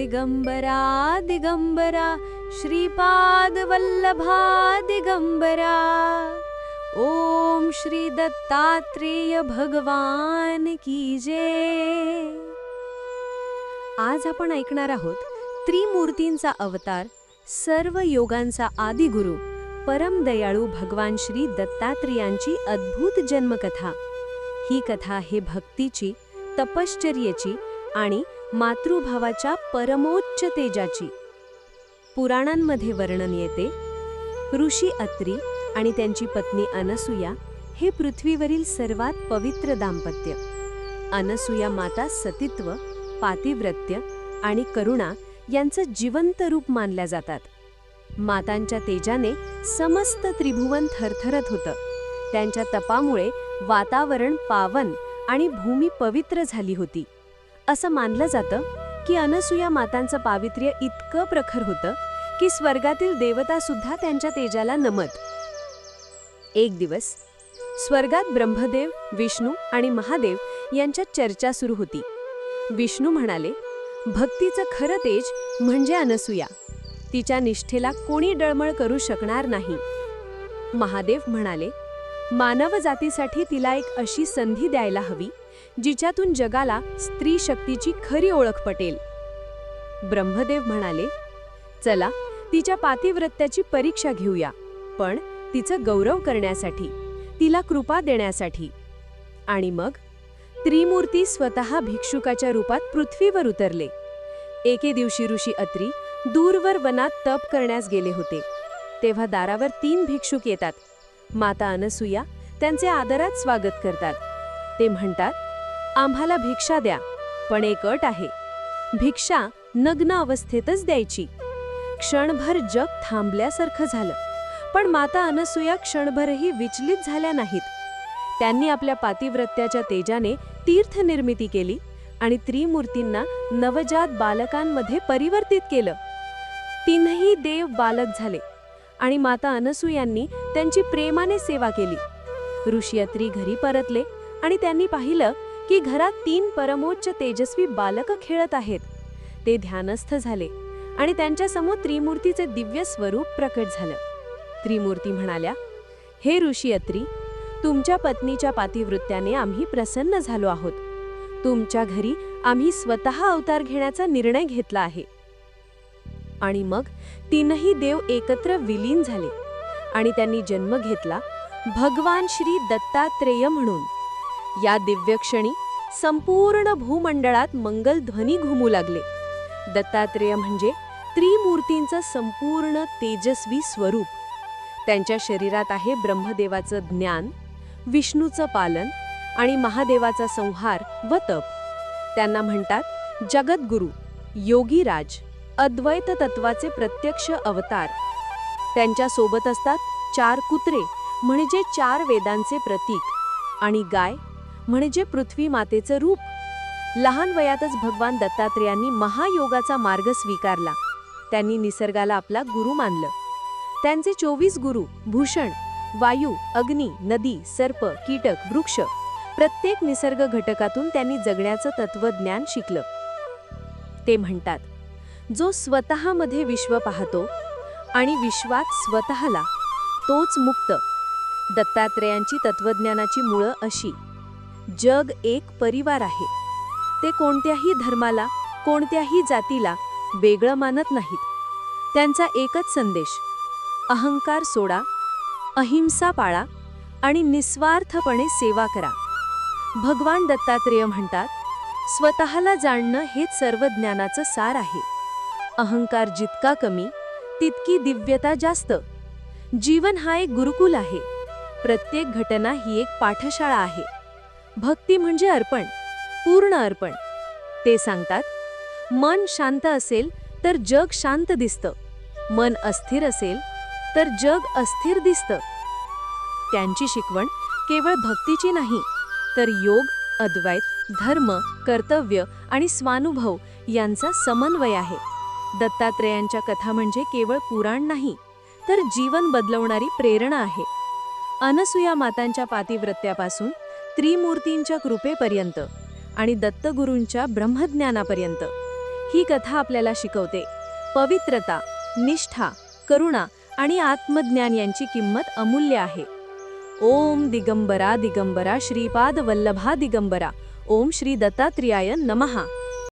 दिगंबरा दिगंबरा श्रीपाद वल्लभा दिगंबरा। ओम श्री दत्तात्रेय भगवान की जय। आज आपण ऐकणार आहोत त्रिमूर्तींचा अवतार सर्व योगांचा आदिगुरु परम दयाळू भगवान श्री दत्तात्रेयांची अद्भुत जन्मकथा. ही कथा हे भक्तीची तपश्चर्येची आणि मातृभावाच्या परमोच्च तेजाची. पुराणांमध्ये वर्णन येते ऋषी अत्री आणि त्यांची पत्नी अनसुया हे पृथ्वीवरील सर्वात पवित्र दाम्पत्य. अनसुया माता सतीत्व पातिव्रत्य आणि करुणा यांचं जिवंत रूप मानल्या जातात. मातांच्या तेजाने समस्त त्रिभुवन थरथरत होतं. त्यांच्या तपामुळे वातावरण पावन आणि भूमी पवित्र झाली होती. असं मानलं जातं की अनसुया मातांचं पावित्र्य इतकं प्रखर होतं की स्वर्गातील देवता सुद्धा त्यांच्या तेजाला नमत. एक दिवस स्वर्गात ब्रह्मदेव विष्णू आणि महादेव यांच्यात चर्चा सुरू होती. विष्णू म्हणाले भक्तीचं खरं तेज म्हणजे अनसुया. तिच्या निष्ठेला कोणी डळमळ करू शकणार नाही. महादेव म्हणाले मानव जातीसाठी तिला एक अशी संधी द्यायला हवी जिच्यातून जगाला स्त्री शक्तीची खरी ओळख पटेल. ब्रह्मदेव म्हणाले चला तिच्या पातिव्रत्याची परीक्षा घेऊया पण तिचं गौरव करण्यासाठी तिला कृपा देण्यासाठी. आणि मग त्रिमूर्ती स्वतः भिक्षुकाच्या रूपात पृथ्वीवर उतरले. एके दिवशी ऋषी अत्री दूरवर वनात तप करण्यास गेले होते. तेव्हा दारावर तीन भिक्षुक येतात. माता अनसुया त्यांचे आदरात स्वागत करतात. ते म्हणतात आम्हाला भिक्षा द्या पण एक अट आहे. भिक्षा नग्न अवस्थेतच द्यायची. क्षणभर जग थांबल्यासारखं झालं. पण माता अनसुया क्षणभरही विचलित झाल्या नाहीत. त्यांनी आपल्या पातिव्रत्याच्या तेजाने तीर्थनिर्मिती केली आणि त्रिमूर्तींना नवजात बालकांमध्ये परिवर्तित केलं. तीनही देव बालक झाले आणि माता अनसुयांनी त्यांची प्रेमाने सेवा केली. ऋषी घरी परतले आणि त्यांनी पाहिलं की घरात तीन परमोच्च तेजस्वी बालक खेळत आहेत. ते ध्यानस्थ झाले आणि त्यांच्यासमोर त्रिमूर्तीचे दिव्य स्वरूप प्रकट झालं. त्रिमूर्ती म्हणाल्या हे ऋषी अत्री तुमच्या पत्नीच्या पातिवृत्त्याने आम्ही प्रसन्न झालो आहोत. तुमच्या घरी आम्ही स्वतः अवतार घेण्याचा निर्णय घेतला आहे. आणि मग तीनही देव एकत्र विलीन झाले आणि त्यांनी जन्म घेतला भगवान श्री दत्तात्रेय म्हणून. या दिव्यक्षणी संपूर्ण भूमंडळात मंगल ध्वनी घुमू लागले. दत्तात्रेय म्हणजे त्रिमूर्तींचं संपूर्ण तेजस्वी स्वरूप. त्यांच्या शरीरात आहे ब्रह्मदेवाचं ज्ञान विष्णूचं पालन आणि महादेवाचा संहार व तप. त्यांना म्हणतात जगद्गुरु योगीराज अद्वैत तत्वाचे प्रत्यक्ष अवतार. त्यांच्यासोबत असतात चार कुत्रे म्हणजे चार वेदांचे प्रतीक आणि गाय म्हणजे पृथ्वी मातेचं रूप. लहान वयातच भगवान दत्तात्रेयांनी महायोगाचा मार्ग स्वीकारला. त्यांनी निसर्गाला आपला गुरु मानलं. त्यांचे चोवीस गुरु भूषण वायू अग्नी नदी सर्प कीटक वृक्ष प्रत्येक निसर्ग घटकातून त्यांनी जगण्याचं तत्वज्ञान शिकलं. ते म्हणतात जो स्वतःमध्ये विश्व पाहतो आणि विश्वात स्वतःला तोच मुक्त. दत्तात्रेयांची तत्वज्ञानाची मुळं अशी. जग एक परिवार आहे. ते कोणत्याही धर्माला कोणत्याही जातीला वेगळं मानत नाहीत. त्यांचा एकच संदेश अहंकार सोडा अहिंसा पाळा आणि निस्वार्थपणे सेवा करा. भगवान दत्तात्रेय म्हणतात स्वतःला जाणणं हेच सर्व ज्ञानाचं सार आहे. अहंकार जितका कमी तितकी दिव्यता जास्त. जीवन हा एक गुरुकुल आहे. प्रत्येक घटना ही एक पाठशाळा आहे. भक्ती म्हणजे अर्पण पूर्ण अर्पण. ते सांगतात मन शांत असेल तर जग शांत दिसतं. मन अस्थिर असेल तर जग अस्थिर दिसतं. त्यांची शिकवण केवळ भक्तीची नाही तर योग अद्वैत धर्म कर्तव्य आणि स्वानुभव यांचा समन्वय आहे. दत्तात्रेयांच्या कथा म्हणजे केवळ पुराण नाही तर जीवन बदलवणारी प्रेरणा आहे. अनसुया मातांच्या पातिव्रत्यापासून त्रिमूर्तींच्या कृपेपर्यंत आणि दत्तगुरूंच्या ब्रह्मज्ञानापर्यंत. ही कथा आपल्याला शिकवते. पवित्रता निष्ठा करुणा आणि आत्मज्ञान यांची किंमत अमूल्य आहे. ओम दिगंबरा दिगंबरा श्रीपाद वल्लभा दिगंबरा. ओम श्री दत्तात्रेयाय नमहा